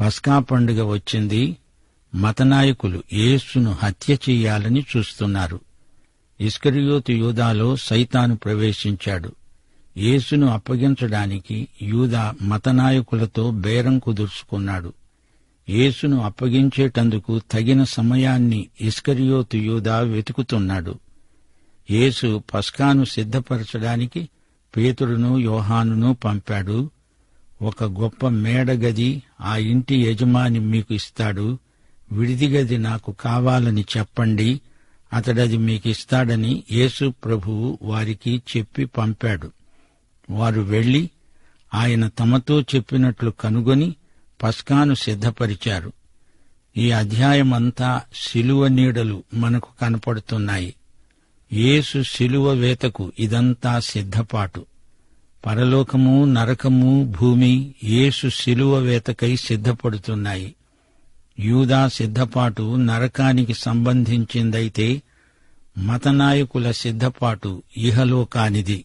పస్కా పండుగ వచ్చింది. మతనాయకులు యేసును హత్య చెయ్యాలని చూస్తున్నారు. ఇస్కరియోతు యూదాలో సైతాను ప్రవేశించాడు. యేసును అప్పగించడానికి యూదా మతనాయకులతో బేరం కుదుర్చుకున్నాడు. యేసును అప్పగించేటందుకు తగిన సమయాన్ని ఇస్కరియోతు యూదా వెతుకుతున్నాడు. యేసు పస్కాను సిద్ధపరచడానికి పేతుడును యోహానును పంపాడు. ఒక గొప్ప మేడగది ఆ ఇంటి యజమాని మీకు ఇస్తాడు. విడిది గది నాకు కావాలని చెప్పండి. అతడది మీకు ఇస్తాడని యేసు ప్రభువు వారికి చెప్పి పంపాడు. వారు వెళ్ళి ఆయన తమతో చెప్పినట్లు కనుగొని పస్కాను సిద్ధపరిచారు. ఈ అధ్యాయమంతా శిలువ నీడలు మనకు కనపడుతున్నాయి. యేసు శిలువ వేతకు ఇదంతా సిద్ధపాటు. పరలోకము నరకము భూమి యేసు శిలువ వేతకై సిద్ధపడుతున్నాయి. యూదా సిద్ధపాటు నరకానికి సంబంధించిందైతే మతనాయకుల సిద్ధపాటు ఇహలోకానిది.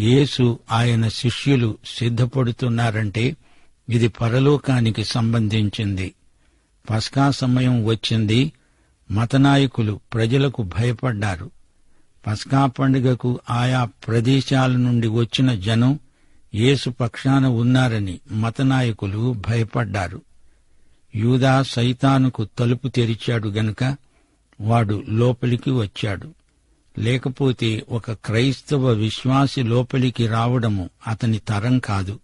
యేసు ఆయన శిష్యులు సిద్ధపడుతున్నారంటే ఇది పరలోకానికి సంబంధించింది. పస్కా సమయం వచ్చింది మతనాయకులు ప్రజలకు భయపడ్డారు. పస్కా పండుగకు ఆయా ప్రదేశాల నుండి వచ్చిన జనం యేసు పక్షాన ఉన్నారని మతనాయకులు భయపడ్డారు. యూదా సైతానుకు తలుపు తెరిచాడు గనుక వాడు లోపలికి వచ్చాడు. లేకపోతే ఒక క్రైస్తవ విశ్వాసి లోపలికి రావడము అతని తరం కాదు.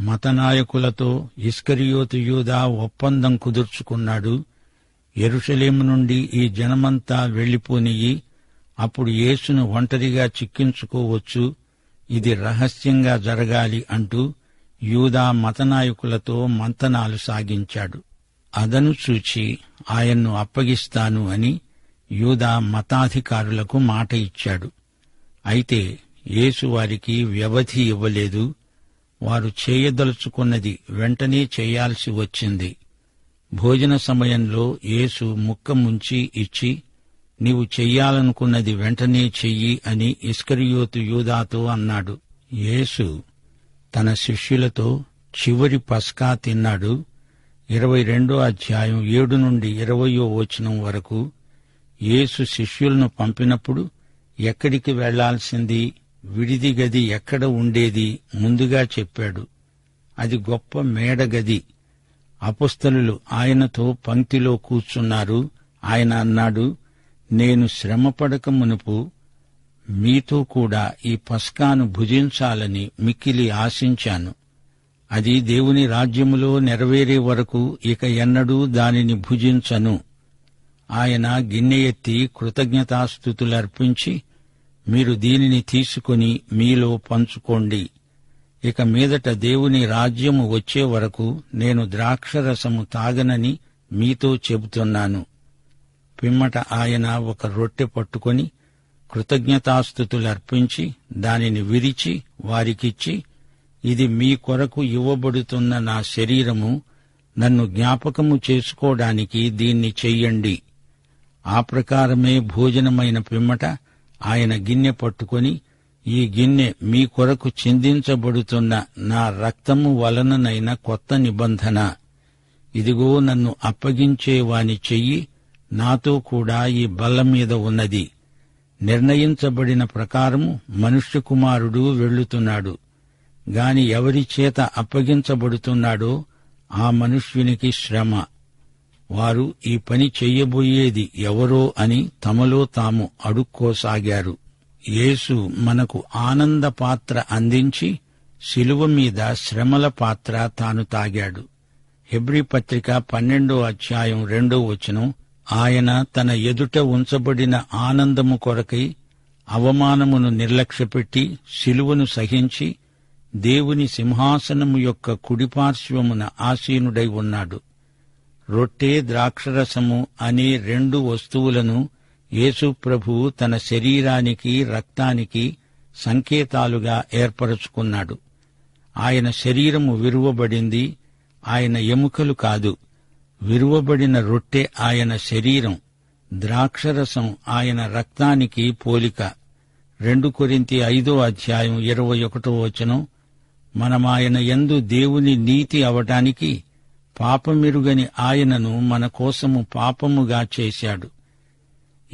మతనాయకులతో ఇస్కరియోతు యూదా ఒప్పందం కుదుర్చుకున్నాడు. ఎరుషలేము నుండి ఈ జనమంతా వెళ్ళిపోనియ్యి అప్పుడు యేసును ఒంటరిగా చిక్కించుకోవచ్చు. ఇది రహస్యంగా జరగాలి అంటూ యూదా మతనాయకులతో మంతనాలు సాగించాడు. అదను చూచి ఆయన్ను అప్పగిస్తాను అని యూదా మతాధికారులకు మాట ఇచ్చాడు. అయితే యేసు వారికి వ్యవధి ఇవ్వలేదు. వారు చేయదలుచుకున్నది వెంటనే చేయాల్సి వచ్చింది. భోజన సమయంలో యేసు ముక్క ముంచి ఇచ్చి నీవు చెయ్యాలనుకున్నది వెంటనే చెయ్యి అని ఇస్కరియోతు యూదాతో అన్నాడు. యేసు తన శిష్యులతో చివరి పస్కా తిన్నాడు. ఇరవై రెండో అధ్యాయం ఏడు నుండి ఇరవయో వచనం వరకు యేసు శిష్యులను పంపినప్పుడు ఎక్కడికి వెళ్ళాల్సింది? విడిది గది ఎక్కడ ఉండేది? ముందుగా చెప్పాడు. అది గొప్ప మేడగది అపుస్తలు ఆయనతో పంక్తిలో కూర్చున్నారు. ఆయన అన్నాడు నేను శ్రమపడక మునుపు మీతో కూడా ఈ పస్కాను భుజించాలని మిక్కిలి ఆశించాను. అది దేవుని రాజ్యములో నెరవేరే వరకు ఇక ఎన్నడూ దానిని భుజించను. ఆయన గిన్నె ఎత్తి కృతజ్ఞతాస్థుతులర్పించి మీరు దీనిని తీసుకుని మీలో పంచుకోండి. ఇక మీదట దేవుని రాజ్యము వచ్చే వరకు నేను ద్రాక్షరసము తాగనని మీతో చెబుతున్నాను. పిమ్మట ఆయన ఒక రొట్టె పట్టుకొని కృతజ్ఞతాస్థుతులర్పించి దానిని విరిచి వారికిచ్చి ఇది మీ కొరకు ఇవ్వబడుతున్న నా శరీరము నన్ను జ్ఞాపకము చేసుకోవడానికి దీన్ని చెయ్యండి. ఆ ప్రకారమే భోజనమైన పిమ్మట ఆయన గిన్నె పట్టుకొని ఈ గిన్నె మీ కొరకు చిందించబడుతున్న నా రక్తము వలననైన కొత్త నిబంధన. ఇదిగో నన్ను అప్పగించే వాని చెయ్యి నాతో కూడా ఈ బల్ల మీద ఉన్నది. నిర్ణయించబడిన ప్రకారము మనుష్య కుమారుడు వెళ్ళుతున్నాడు. గాని ఎవరి చేత అప్పగించబడుతున్నాడో ఆ మనుష్యునికి శ్రమ. వారు ఈ పని చెయ్యబోయేది ఎవరో అని తమలో తాము అడుక్కోసాగారు. యేసు మనకు ఆనంద పాత్ర అందించి శిలువ మీద శ్రమల పాత్ర తాను తాగాడు. హెబ్రి పత్రిక పన్నెండో అధ్యాయం రెండో వచనం ఆయన తన ఎదుట ఉంచబడిన ఆనందము కొరకై అవమానమును నిర్లక్ష్యపెట్టి శిలువను సహించి దేవుని సింహాసనము యొక్క కుడిపార్శ్వమున ఆసీనుడై ఉన్నాడు. రొట్టె ద్రాక్షరసము అనే రెండు వస్తువులను యేసుప్రభువు తన శరీరానికి రక్తానికి సంకేతాలుగా ఏర్పరచుకున్నాడు. ఆయన శరీరము విరువబడింది ఆయన ఎముకలు కాదు. విరువబడిన రొట్టె ఆయన శరీరం ద్రాక్షరసం ఆయన రక్తానికి పోలిక. రెండు కొరింతి ఐదో అధ్యాయం ఇరవై ఒకటో వచనం మనమాయన ఎందు దేవుని నీతి అవటానికి పాపమిరుగని ఆయనను మన కోసము పాపముగా చేశాడు.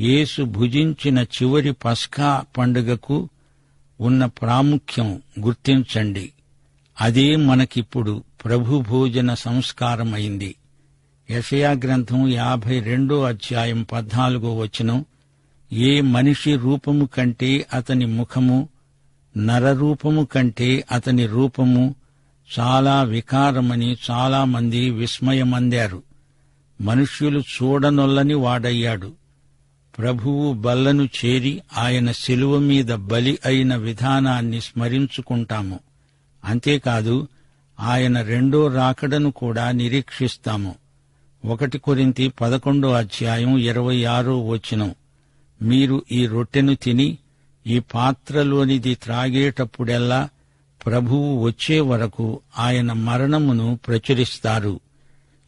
యేసు భుజించిన చివరి పస్కా పండుగకు ఉన్న ప్రాముఖ్యం గుర్తించండి. అదే మనకిప్పుడు ప్రభు భోజన సంస్కారమైంది. యషయా గ్రంథం యాభై రెండో అధ్యాయం పద్నాలుగో వచనం. ఏ మనిషి రూపము కంటే అతని ముఖము నరరూపము కంటే అతని రూపము చాలా వికారమని చాలామంది విస్మయమందారు. మనుష్యులు చూడనొల్లని వాడయ్యాడు. ప్రభువు బల్లను చేరి ఆయన శిలువ మీద బలి అయిన విధానాన్ని స్మరించుకుంటాము. అంతేకాదు ఆయన రెండో రాకడను కూడా నిరీక్షిస్తాము. ఒకటి కొరింతి పదకొండో అధ్యాయం ఇరవై ఆరో వచనం. మీరు ఈ రొట్టెను తిని ఈ పాత్రలోనిది త్రాగేటప్పుడెల్లా ప్రభువు వచ్చే వరకు ఆయన మరణమును ప్రచురిస్తారు.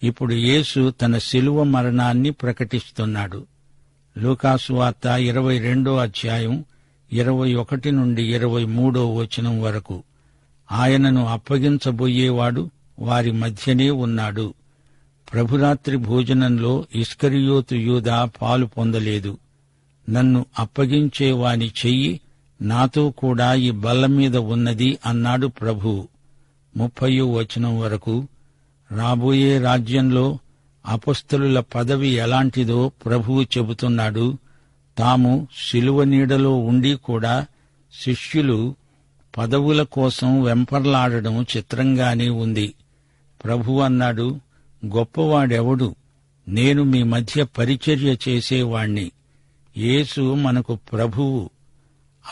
ఇప్పుడు యేసు తన శిలువ మరణాన్ని ప్రకటిస్తున్నాడు. లూకాసు వార్త ఇరవై రెండో అధ్యాయం ఇరవై ఒకటి నుండి ఇరవై మూడో వచనం వరకు. ఆయనను అప్పగించబోయేవాడు వారి మధ్యనే ఉన్నాడు. ప్రభురాత్రి భోజనంలో ఇస్కరియోతు యూదా పాలు పొందలేదు. నన్ను అప్పగించేవాని చెయ్యి నాతో కూడా ఈ బల్ల మీద ఉన్నది అన్నాడు ప్రభు. ముప్పయో వచనం వరకు రాబోయే రాజ్యంలో అపస్థలుల పదవి ఎలాంటిదో ప్రభువు చెబుతున్నాడు. తాము శిలువ నీడలో ఉండి కూడా శిష్యులు పదవుల కోసం వెంపర్లాడడం చిత్రంగానే ఉంది. ప్రభు అన్నాడు గొప్పవాడెవడు? నేను మీ మధ్య పరిచర్య చేసేవాణ్ణి. యేసు మనకు ప్రభువు.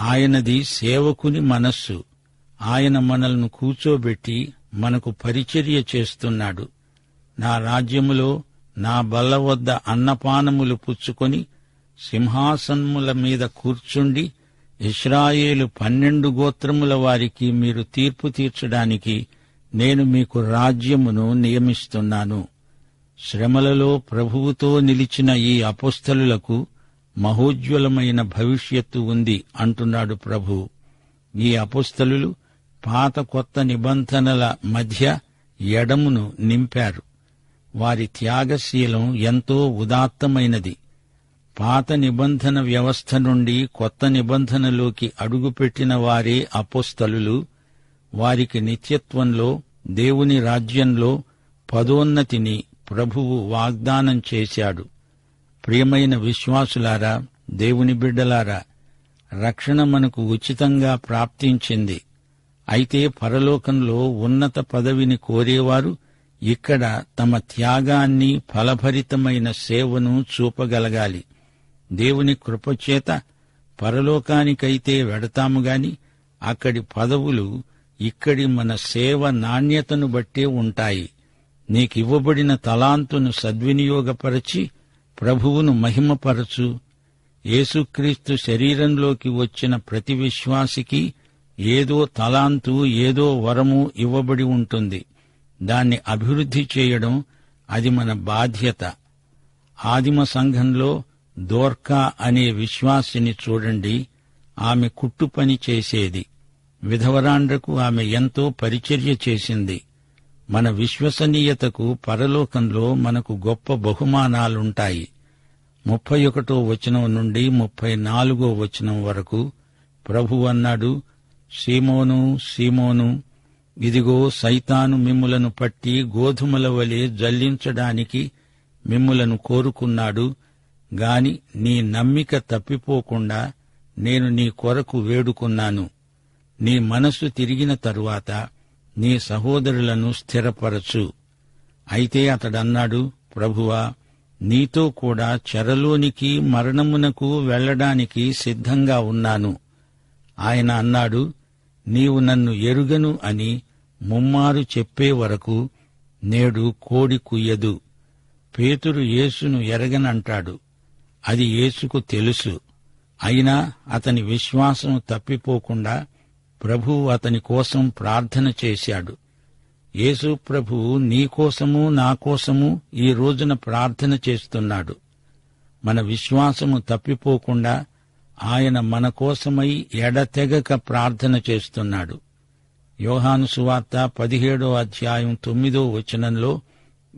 ఆయనది సేవకుని మనస్సు. ఆయన మనల్ని కూర్చోబెట్టి మనకు పరిచర్య చేస్తున్నాడు. నా రాజ్యములో నా బల్ల వద్ద అన్నపానములు పుచ్చుకొని సింహాసనముల మీద కూర్చుండి ఇస్రాయేలు పన్నెండు గోత్రముల వారికి మీరు తీర్పు తీర్చడానికి నేను మీకు రాజ్యమును నియమిస్తున్నాను. శ్రమలలో ప్రభువుతో నిలిచిన ఈ అపుస్తలులకు మహోజ్వలమైన భవిష్యత్తు ఉంది అంటున్నాడు ప్రభు. ఈ అపుస్తలు పాత కొత్త నిబంధనల మధ్య ఎడమును నింపారు. వారి త్యాగశీలం ఎంతో ఉదాత్తమైనది. పాత నిబంధన వ్యవస్థ నుండి కొత్త నిబంధనలోకి అడుగుపెట్టిన వారే అపోస్తలులు. వారికి నిత్యత్వంలో దేవుని రాజ్యంలో పదోన్నతిని ప్రభువు వాగ్దానం చేశాడు. ప్రియమైన విశ్వాసులారా దేవుని బిడ్డలారా రక్షణ మనకు ఉచితంగా ప్రాప్తించింది. అయితే పరలోకంలో ఉన్నత పదవిని కోరేవారు ఇక్కడ తమ త్యాగాన్ని ఫలభరితమైన సేవను చూపగలగాలి. దేవుని కృపచేత పరలోకానికైతే వెడతాము గాని అక్కడి పదవులు ఇక్కడి మన సేవ నాణ్యతను బట్టే ఉంటాయి. నీకివ్వబడిన తలాంతును సద్వినియోగపరచి ప్రభువును మహిమపరచు. యేసుక్రీస్తు శరీరంలోకి వచ్చిన ప్రతి విశ్వాసికి ఏదో తలాంతు ఏదో వరము ఇవ్వబడి ఉంటుంది. దాన్ని అభివృద్ధి చేయడం అది మన బాధ్యత. ఆదిమ సంఘంలో దోర్కా అనే విశ్వాసిని చూడండి. ఆమె కుట్టు పని చేసేది. విధవరాండ్రకు ఆమె ఎంతో పరిచర్య చేసింది. మన విశ్వసనీయతకు పరలోకంలో మనకు గొప్ప బహుమానాలుంటాయి. ముప్పై ఒకటో వచనం నుండి ముప్పై నాలుగో వచనం వరకు ప్రభు అన్నాడు సీమోను సీమోను ఇదిగో సైతాను మిమ్ములను పట్టి గోధుమల వలె జల్లించడానికి మిమ్ములను కోరుకున్నాడు. గాని నీ నమ్మిక తప్పిపోకుండా నేను నీ కొరకు వేడుకున్నాను. నీ మనస్సు తిరిగిన తరువాత నీ సహోదరులను స్థిరపరచు. అయితే అతడన్నాడు ప్రభువా నీతో కూడా చెరలోనికి మరణమునకు వెళ్ళడానికి సిద్ధంగా ఉన్నాను. ఆయన అన్నాడు నీవు నన్ను ఎరుగను అని ముమ్మారు చెప్పే వరకు నేడు కోడి కుయ్యదు. పేతురు యేసును ఎరగనంటాడు. అది యేసుకు తెలుసు. అయినా అతని విశ్వాసం తప్పిపోకుండా ప్రభు అతని కోసం ప్రార్థన చేశాడు. యేసు ప్రభువు నీకోసము నా కోసము ఈ రోజున ప్రార్థన చేస్తున్నాడు. మన విశ్వాసము తప్పిపోకుండా ఆయన మన కోసమై ఎడతెగక ప్రార్థన చేస్తున్నాడు. యోహాను సువార్త పదిహేడో అధ్యాయం తొమ్మిదో వచనంలో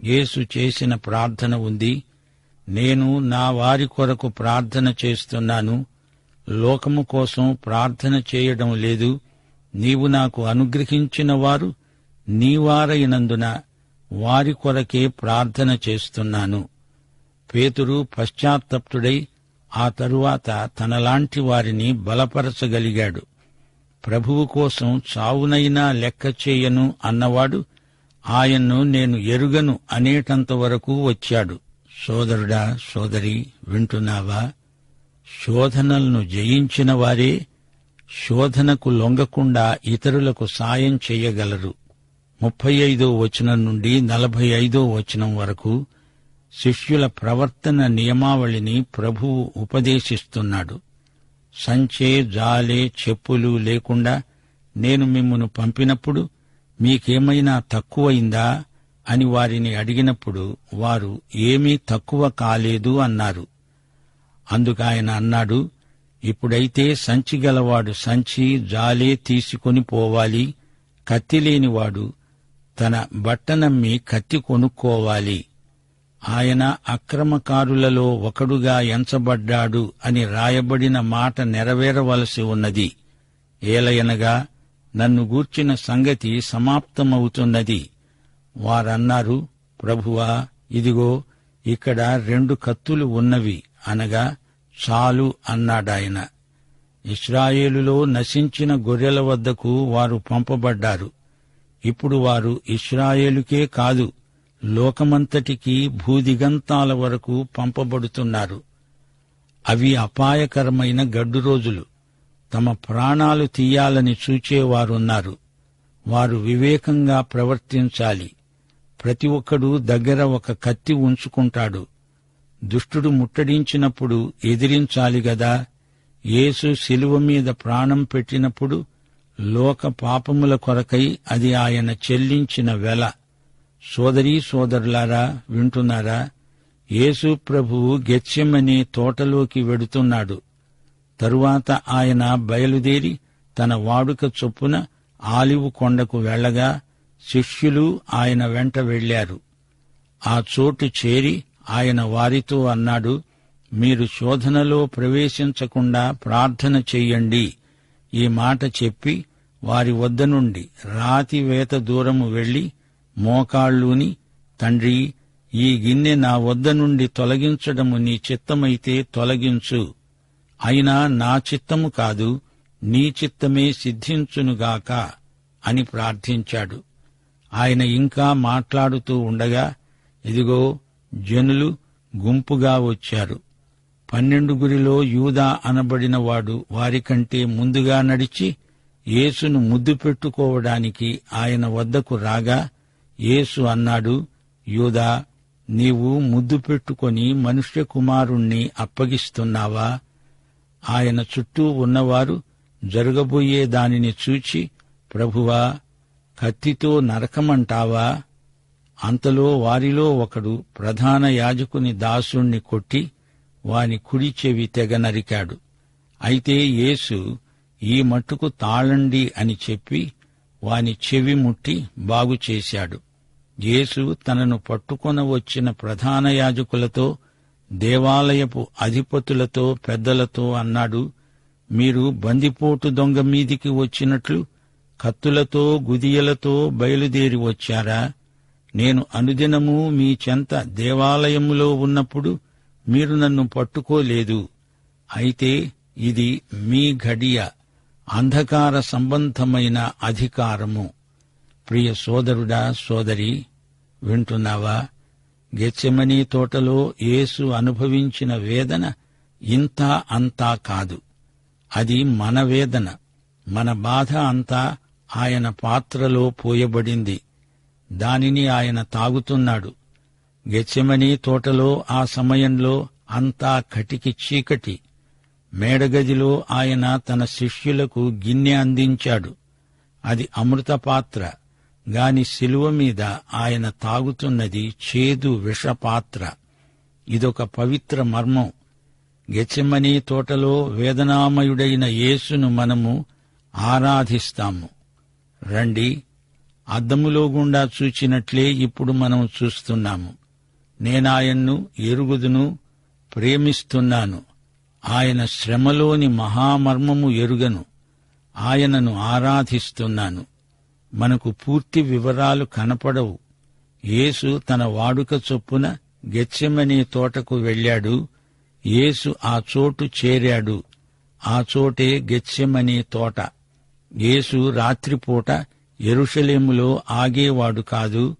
యేసు చేసిన ప్రార్థన ఉంది. నేను నా వారి కొరకు ప్రార్థన చేస్తున్నాను. లోకము కోసం ప్రార్థన చేయడం లేదు. నీవు నాకు అనుగ్రహించిన వారు నీవారైనందున వారి కొరకే ప్రార్థన చేస్తున్నాను. పేతురు పశ్చాత్తప్తుడై ఆ తరువాత తనలాంటి వారిని బలపరచగలిగాడు. ప్రభువు కోసం చావునైనా లెక్క చేయను అన్నవాడు ఆయన్ను నేను ఎరుగను అనేటంత వరకు వచ్చాడు. సోదరుడా సోదరి వింటున్నావా? శోధనలను జయించిన వారే శోధనకు లొంగకుండా ఇతరులకు సాయం చేయగలరు. ముప్పై ఐదో వచనం నుండి నలభై ఐదో వచనం వరకు శిష్యుల ప్రవర్తన నియమావళిని ప్రభువు ఉపదేశిస్తున్నాడు. సంచే జాలే చెప్పులు లేకుండా నేను మిమ్మను పంపినప్పుడు మీకేమైనా తక్కువైందా అని వారిని అడిగినప్పుడు వారు ఏమీ తక్కువ కాలేదు అన్నారు. అందుకాయన అన్నాడు ఇప్పుడైతే సంచి గలవాడు సంచి జాలే తీసుకొని పోవాలి కత్తి లేనివాడు తన బట్టనమ్మి కత్తి కొనుక్కోవాలి. ఆయన అక్రమకారులలో ఒకడుగా ఎంచబడ్డాడు అని రాయబడిన మాట నెరవేరవలసి ఉన్నది. ఏలయనగా నన్ను గూర్చిన సంగతి సమాప్తమవుతున్నది. వారన్నారు ప్రభువా ఇదిగో ఇక్కడ రెండు కత్తులు ఉన్నవి అనగా చాలు అన్నాడాయన. ఇస్రాయేలులో నశించిన గొర్రెల వద్దకు వారు పంపబడ్డారు. ఇప్పుడు వారు ఇస్రాయేలుకే కాదు లోకమంతటికీ భూదిగంతాల వరకు పంపబడుతున్నారు. అవి అపాయకరమైన గడ్డు రోజులు. తమ ప్రాణాలు తీయాలని చూచేవారున్నారు. వారు వివేకంగా ప్రవర్తించాలి. ప్రతి ఒక్కడూ దగ్గర ఒక కత్తి ఉంచుకుంటాడు. దుష్టుడు ముట్టడించినప్పుడు ఎదిరించాలి గదా. యేసు శిలువ మీద ప్రాణం పెట్టినప్పుడు లోక పాపముల కొరకై అది ఆయన చెల్లించిన వెల. సోదరీ సోదరులారా వింటున్నారా? యేసు ప్రభువు గెత్యమనే తోటలోకి వెడుతున్నాడు. తరువాత ఆయన బయలుదేరి తన వాడుక చొప్పున ఆలివు కొండకు వెళ్ళగా శిష్యులు ఆయన వెంట వెళ్ళారు ఆ చోటు చేరి ఆయన వారితో అన్నాడు మీరు శోధనలో ప్రవేశించకుండా ప్రార్థన చెయ్యండి ఈ మాట చెప్పి వారి వద్ద నుండి రాతి వేత దూరము వెళ్ళి మోకాళ్ళూని తండ్రి ఈ గిన్నె నా వద్ద నుండి తొలగించడము నీ చిత్తమైతే తొలగించు. అయినా నా చిత్తము కాదు నీ చిత్తమే సిద్ధించునుగాక అని ప్రార్థించాడు. ఆయన ఇంకా మాట్లాడుతూ ఉండగా ఇదిగో జనులు గుంపుగా వచ్చారు. పన్నెండుగురిలో యూదా అనబడిన వాడు వారికంటే ముందుగా నడిచి యేసును ముద్దు పెట్టుకోవడానికి ఆయన వద్దకు రాగా యేసు అన్నాడు యూదా నీవు ముద్దు పెట్టుకొని మనుష్య కుమారుణ్ణి అప్పగిస్తున్నావా? ఆయన చుట్టూ ఉన్నవారు జరగబోయే దానిని చూచి ప్రభువా కత్తితో నరకమంటావా? అంతలో వారిలో ఒకడు ప్రధాన యాజకుని దాసుణ్ణి కొట్టి వాని కుడి చెవి తెగ నరికాడు. అయితే యేసు ఈ మట్టుకు తాళండి అని చెప్పి వాని చెవి ముట్టి బాగు చేశాడు. యేసు తనను పట్టుకొన వచ్చిన ప్రధాన యాజకులతో దేవాలయపు అధిపతులతో పెద్దలతో అన్నాడు మీరు బందిపోటు దొంగ మీదికి వచ్చినట్లు కత్తులతో గుదియలతో బయలుదేరి వచ్చారా? నేను అనుదినము మీ చెంత దేవాలయములో ఉన్నప్పుడు మీరు నన్ను పట్టుకోలేదు. అయితే ఇది మీ ఘడియ అంధకార సంబంధమైన అధికారము. ప్రియ సోదరుడా సోదరి వింటున్నావా? గెచ్చమనీ తోటలో యేసు అనుభవించిన వేదన ఇంత అంతా కాదు. అది మన వేదన మన బాధ అంతా ఆయన పాత్రలో పోయబడింది. దానిని ఆయన తాగుతున్నాడు. గెచ్చమని తోటలో ఆ సమయంలో అంతా కటికి చీకటి. మేడగదిలో ఆయన తన శిష్యులకు గిన్నె అందించాడు. అది అమృత పాత్ర. గాని శిలువ మీద ఆయన తాగుతున్నది చేదు విషపాత్ర ఇదొక పవిత్ర మర్మం. గెచ్చమని తోటలో వేదనామయుడైన యేసును మనము ఆరాధిస్తాము. రండి. అద్దములో గుండా చూచినట్లే ఇప్పుడు మనం చూస్తున్నాము. నేనాయన్ను ఎరుగుదును ప్రేమిస్తున్నాను. ఆయన శ్రమలోని మహామర్మము ఎరుగను. ఆయనను ఆరాధిస్తున్నాను. మనకు పూర్తి వివరాలు కనపడవు. యేసు తన వాడుక చొప్పున గెచ్చెమనే తోటకు వెళ్ళాడు. యేసు ఆ చోటు చేరాడు. ఆ చోటే గెచ్చెమనే తోట. యేసు రాత్రిపూట ఎరుషలేములో ఆగేవాడు కాదు.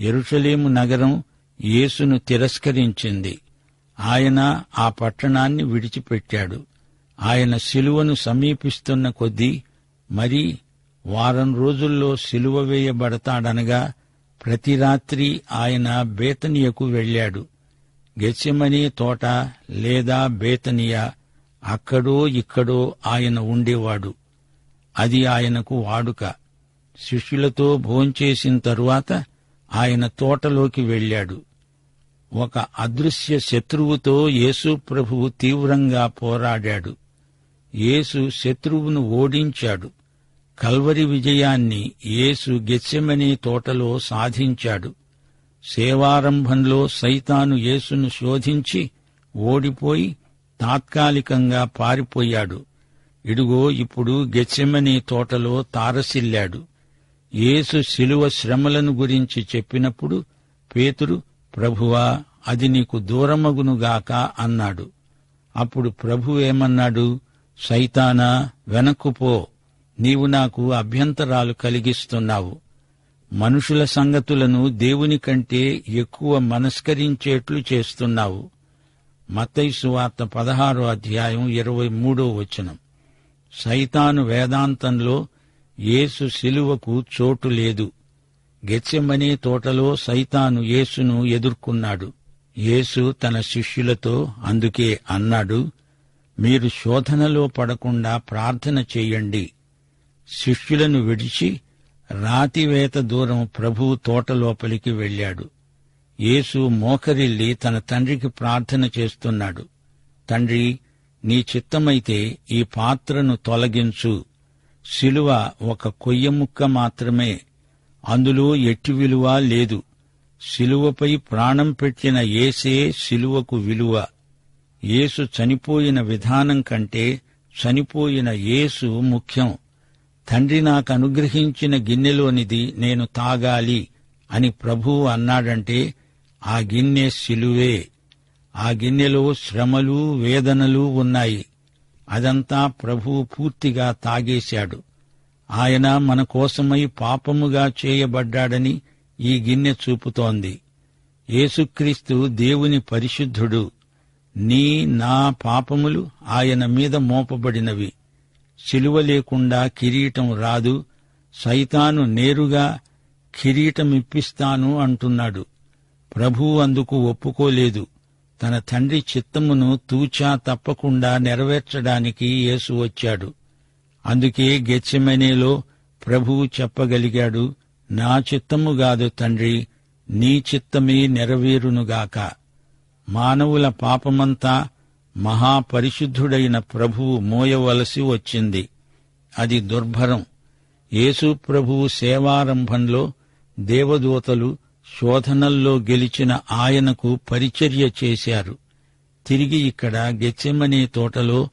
ఎరుషలేము నగరం యేసును తిరస్కరించింది. ఆయన ఆ పట్టణాన్ని విడిచిపెట్టాడు. ఆయన శిలువను సమీపిస్తున్న కొద్దీ మరి వారం రోజుల్లో శిలువ వేయబడతాడనగా ప్రతి రాత్రి ఆయన బేతనియకు వెళ్ళాడు. గెచ్చమనే తోట లేదా బేతనియా అక్కడో ఇక్కడో ఆయన ఉండేవాడు. అది ఆయనకు వాడుక. శిష్యులతో భోంచేసిన తరువాత ఆయన తోటలోకి వెళ్ళాడు. ఒక అదృశ్య శత్రువుతో యేసు ప్రభువు తీవ్రంగా పోరాడాడు. యేసు శత్రువును ఓడించాడు. కల్వరి విజయాన్ని యేసు గెచ్చెమనే తోటలో సాధించాడు. సేవారంభంలో సైతాను యేసును శోధించి ఓడిపోయి తాత్కాలికంగా పారిపోయాడు. ఇడుగో ఇప్పుడు గెచ్చెమనే తోటలో తారసిల్లాడు. యేసు శిలువ శ్రమలను గురించి చెప్పినప్పుడు పేతురు ప్రభువా అది నీకు దూరమగునుగాక అన్నాడు. అప్పుడు ప్రభు ఏమన్నాడు? సైతానా వెనక్కుపో నీవు నాకు అభ్యంతరాలు కలిగిస్తున్నావు. మనుషుల సంగతులను దేవుని కంటే ఎక్కువ మనస్కరించేట్లు చేస్తున్నావు. మతైసు వార్త పదహారో అధ్యాయం ఇరవై మూడో వచనం. సైతాను వేదాంతంలో యేసు శిలువకు చోటు లేదు. గెచ్చెమనే తోటలో సైతాను యేసును ఎదుర్కొన్నాడు. యేసు తన శిష్యులతో అందుకే అన్నాడు మీరు శోధనలో పడకుండా ప్రార్థన చేయండి. శిష్యులను విడిచి రాతివేత దూరం ప్రభు తోట లోపలికి వెళ్ళాడు. యేసు మోకరిల్లి తన తండ్రికి ప్రార్థన చేస్తున్నాడు. తండ్రి నీ చిత్తమైతే ఈ పాత్రను తొలగించు. శిలువ ఒక కొయ్య ముక్క మాత్రమే. అందులో ఎట్టి విలువ లేదు. శిలువపై ప్రాణం పెట్టిన ఏసే శిలువకు విలువ. యేసు చనిపోయిన విధానం కంటే చనిపోయిన యేసు ముఖ్యం. తండ్రి నాకు అనుగ్రహించిన గిన్నెలోనిది నేను తాగాలి అని ప్రభువు అన్నాడంటే ఆ గిన్నె శిలువే. ఆ గిన్నెలో శ్రమలు వేదనలు ఉన్నాయి. అదంతా ప్రభువు పూర్తిగా తాగేశాడు. ఆయన మన కోసమై పాపముగా చేయబడ్డాడని ఈ గిన్నె చూపుతోంది. యేసుక్రీస్తు దేవుని పరిశుద్ధుడు. నీ నా పాపములు ఆయన మీద మోపబడినవి. శిలువ లేకుండా కిరీటం రాదు. సైతాను నేరుగా కిరీటమిప్పిస్తాను అంటున్నాడు. ప్రభువు అందుకు ఒప్పుకోలేదు. తన తండ్రి చిత్తమును తూచా తప్పకుండా నెరవేర్చడానికి యేసు వచ్చాడు. అందుకే గెచ్చెమనేలో ప్రభువు చెప్పగలిగాడు నా చిత్తము గాదు తండ్రి నీ చిత్తమే నెరవేరునుగాక. మానవుల పాపమంతా మహాపరిశుద్ధుడైన ప్రభువు మోయవలసి వచ్చింది. అది దుర్భరం. యేసు ప్రభువు సేవారంభంలో దేవదూతలు శోధనల్లో గెలిచిన ఆయనకు పరిచర్య చేశారు. తిరిగి ఇక్కడ గెచ్చెమనే తోటలో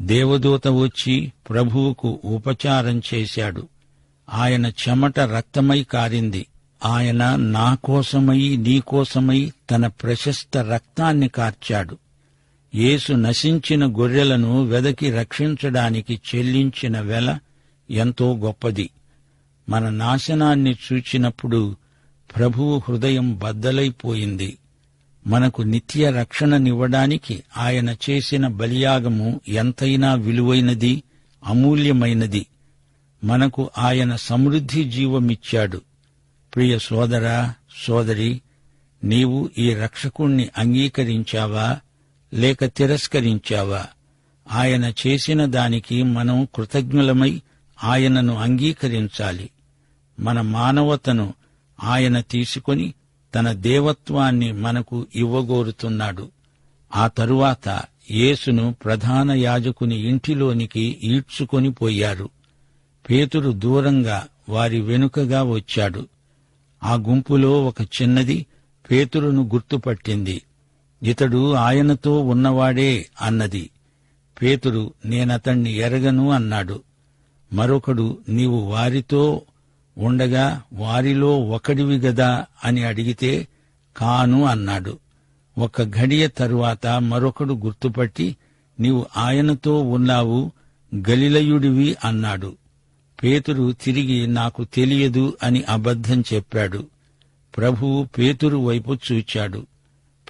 దేవదూత వచ్చి ప్రభువుకు ఉపచారం చేశాడు. ఆయన చెమట రక్తమై కారింది. ఆయన నా కోసమై నీకోసమై తన ప్రశస్త రక్తాన్ని కార్చాడు. యేసు నశించిన గొర్రెలను వెదకి రక్షించడానికి చెల్లించిన వెల ఎంతో గొప్పది. మన నాశనాన్ని చూచినప్పుడు ప్రభువు హృదయం బద్దలైపోయింది. మనకు నిత్య రక్షణనివ్వడానికి ఆయన చేసిన బలియాగము ఎంతైనా విలువైనది అమూల్యమైనది. మనకు ఆయన సమృద్ధి జీవమిచ్చాడు. ప్రియ సోదరా సోదరి నీవు ఈ రక్షకుణ్ణి అంగీకరించావా? లేక తిరస్కరించావా? ఆయన చేసిన దానికి మనం కృతజ్ఞులమై ఆయనను అంగీకరించాలి. మన మానవతను ఆయన తీసుకొని తన దేవత్వాన్ని మనకు ఇవ్వగోరుతున్నాడు. ఆ తరువాత యేసును ప్రధాన యాజకుని ఇంటిలోనికి ఈడ్చుకొని పోయారు. పేతురు దూరంగా వారి వెనుకగా వచ్చాడు. ఆ గుంపులో ఒక చిన్నది పేతురును గుర్తుపట్టింది. ఇతడు ఆయనతో ఉన్నవాడే అన్నది. పేతురు నేనతణ్ణి ఎరగను అన్నాడు. మరొకడు నీవు వారితో ఉండగా వారిలో ఒకడివి గదా అని అడిగితే కాను అన్నాడు. ఒక ఘడియ తరువాత మరొకడు గుర్తుపట్టి నీవు ఆయనతో ఉన్నావు గలిలయుడివి అన్నాడు. పేతురు తిరిగి నాకు తెలియదు అని అబద్ధం చెప్పాడు. ప్రభువు పేతురు వైపు చూచాడు.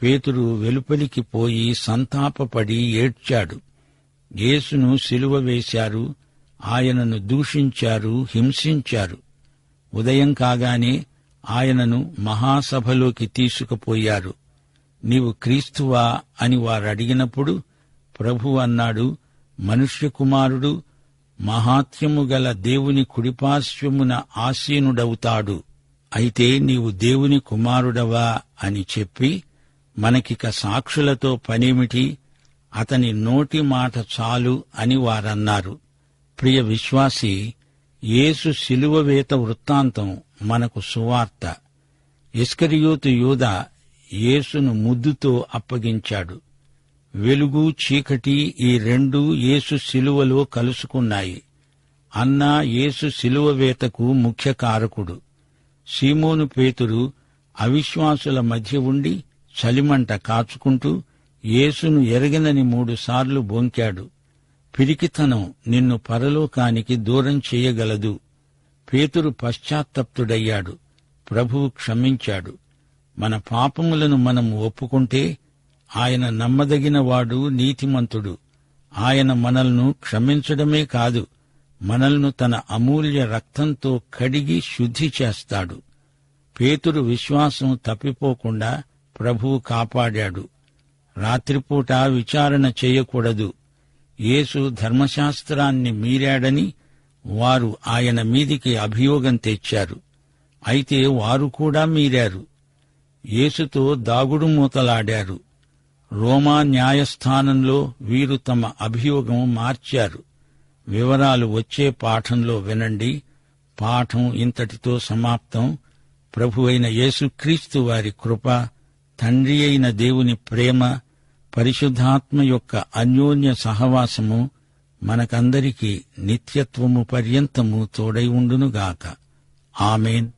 పేతురు వెలుపలికి పోయి సంతాపపడి ఏడ్చాడు. యేసును సిలువ వేశారు ఆయనను దూషించారు హింసించారు. ఉదయం కాగానే ఆయనను మహాసభలోకి తీసుకుపోయారు. నీవు క్రీస్తువా అని వారడిగినప్పుడు ప్రభు అన్నాడు మనుష్య కుమారుడు మహాత్యము గల దేవుని కుడిపార్శ్వమున ఆసీనుడవుతాడు. అయితే నీవు దేవుని కుమారుడవా అని చెప్పి మనకిక సాక్షులతో పనేమిటి? అతని నోటి మాట చాలు అని వారన్నారు. ప్రియ విశ్వాసి యేసు శిలువవేత వృత్తాంతం మనకు సువార్త. ఇస్కరియోతు యూద యేసును ముద్దుతో అప్పగించాడు. వెలుగు చీకటి ఈ రెండు యేసు శిలువలో కలుసుకున్నాయి. అన్న యేసు శిలువవేతకు ముఖ్య కారకుడు. సీమోను పేతురు అవిశ్వాసుల మధ్య ఉండి చలిమంట కాచుకుంటూ యేసును ఎరగనని మూడుసార్లు బొంకాడు. పిరికితనం నిన్ను పరలోకానికి దూరం చేయగలదు. పేతురు పశ్చాత్తప్తుడయ్యాడు. ప్రభువు క్షమించాడు. మన పాపములను మనం ఒప్పుకుంటే ఆయన నమ్మదగినవాడు నీతిమంతుడు. ఆయన మనల్ను క్షమించడమే కాదు మనల్ను తన అమూల్య రక్తంతో కడిగి శుద్ధి చేస్తాడు. పేతురు విశ్వాసం తప్పిపోకుండా ప్రభువు కాపాడాడు. రాత్రిపూట విచారణ చేయకూడదు. యేసు ధర్మశాస్త్రాన్ని మీరాడని వారు ఆయన మీదికి అభియోగం తెచ్చారు. అయితే వారు కూడా మీరారు. యేసుతో దాగుడు మూతలాడారు. రోమా న్యాయస్థానంలో వీరు తమ అభియోగం మార్చారు. వివరాలు వచ్చే పాఠంలో వినండి. పాఠం ఇంతటితో సమాప్తం. ప్రభు అయిన యేసుక్రీస్తు వారి కృప తండ్రి అయిన దేవుని ప్రేమ పరిశుద్ధాత్మ యొక్క అన్యోన్య సహవాసము మనకందరికీ నిత్యత్వము పర్యంతము తోడై ఉండునుగాక. ఆమెన్.